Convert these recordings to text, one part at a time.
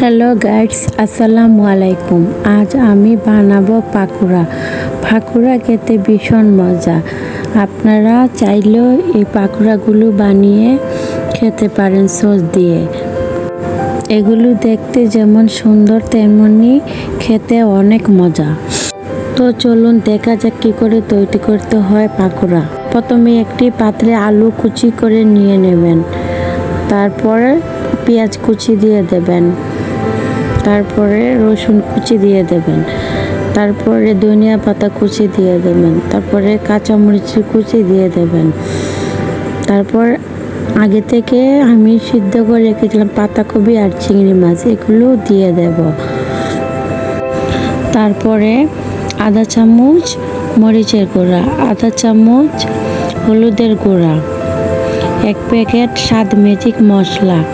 Hello guides আসসালামু আলাইকুম আজ আমি বানাবো পাকুড়া। পাকুড়া খেতে ভীষণ মজা। আপনারা চাইলেও এই পাকুড়াগুলো বানিয়ে খেতে পারেন সস দিয়ে। এগুলো দেখতে যেমন সুন্দর, তেমনি খেতে অনেক মজা। তো চলুন দেখা যাক কী করে তৈরি করতে হয় পাকুড়া। প্রথমে একটি পাত্রে আলু কুচি করে নিয়ে নেবেন। তারপরে পেঁয়াজ কুচি দিয়ে দেবেন। তারপরে রসুন কুচি দিয়ে দেবেন। তারপরে ধনিয়া পাতা কুচি দিয়ে দেবেন। তারপরে কাঁচামরিচের কুচি দিয়ে দেবেন। তারপর আগে থেকে আমি সিদ্ধ করে রেখেছিলাম পাতাকপি আর চিংড়ি মাছ, এগুলো দিয়ে দেব। তারপরে আধা চামচ, মরিচের গুঁড়া। আধা চামচ, হলুদের গুঁড়া। এক প্যাকেট স্বাদ ম্যাজিক মশলা।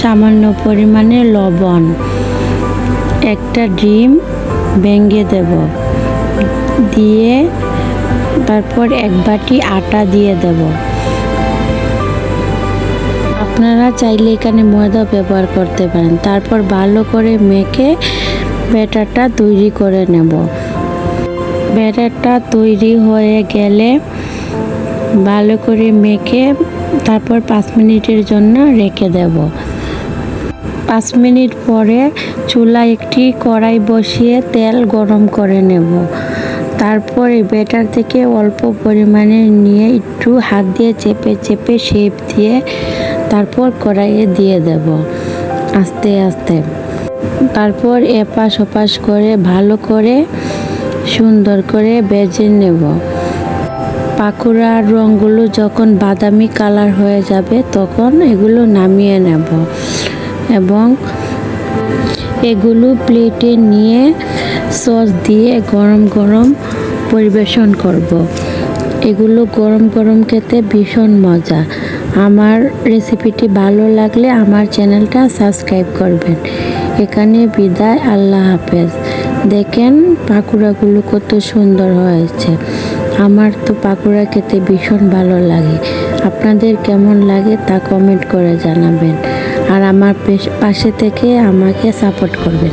সামান্য পরিমাণে লবণ, একটা ডিম ভেঙে দেব। দিয়ে তারপর এক বাটি আটা দিয়ে দেব। আপনারা চাইলে এখানে ময়দা ব্যবহার করতে পারেন। তারপর ভালো করে মেখে ব্যাটারটা তৈরি করে নেব। ব্যাটারটা তৈরি হয়ে গেলে ভালো করে মেখে তারপর পাঁচ মিনিটের জন্য রেখে দেব। পাঁচ মিনিট পরে চুলা একটি কড়াই বসিয়ে তেল গরম করে নেব। তারপরে ব্যাটার থেকে অল্প পরিমাণে নিয়ে একটু হাত দিয়ে চেপে চেপে শেপ দিয়ে তারপর কড়াইয়ে দিয়ে দেব আস্তে আস্তে। তারপর এপাশ ওপাশ করে ভালো করে সুন্দর করে বেজে নেব। পাকুড়ার রঙগুলো যখন বাদামি কালার হয়ে যাবে তখন এগুলো নামিয়ে নেব। এবং এগুলো প্লেটে নিয়ে সস দিয়ে গরম গরম পরিবেশন করব। এগুলো গরম গরম খেতে ভীষণ মজা। আমার রেসিপিটি ভালো লাগলে আমার চ্যানেলটা সাবস্ক্রাইব করবেন। এখানে বিদায়, আল্লাহ হাফেজ। দেখেন পাকুড়াগুলো কত সুন্দর হয়েছে। আমার তো পাকুড়া খেতে ভীষণ ভালো লাগে। আপনাদের কেমন লাগে তা কমেন্ট করে জানাবেন। আর আমার পেশ- থেকে আমাকে সাপোর্ট করবেন।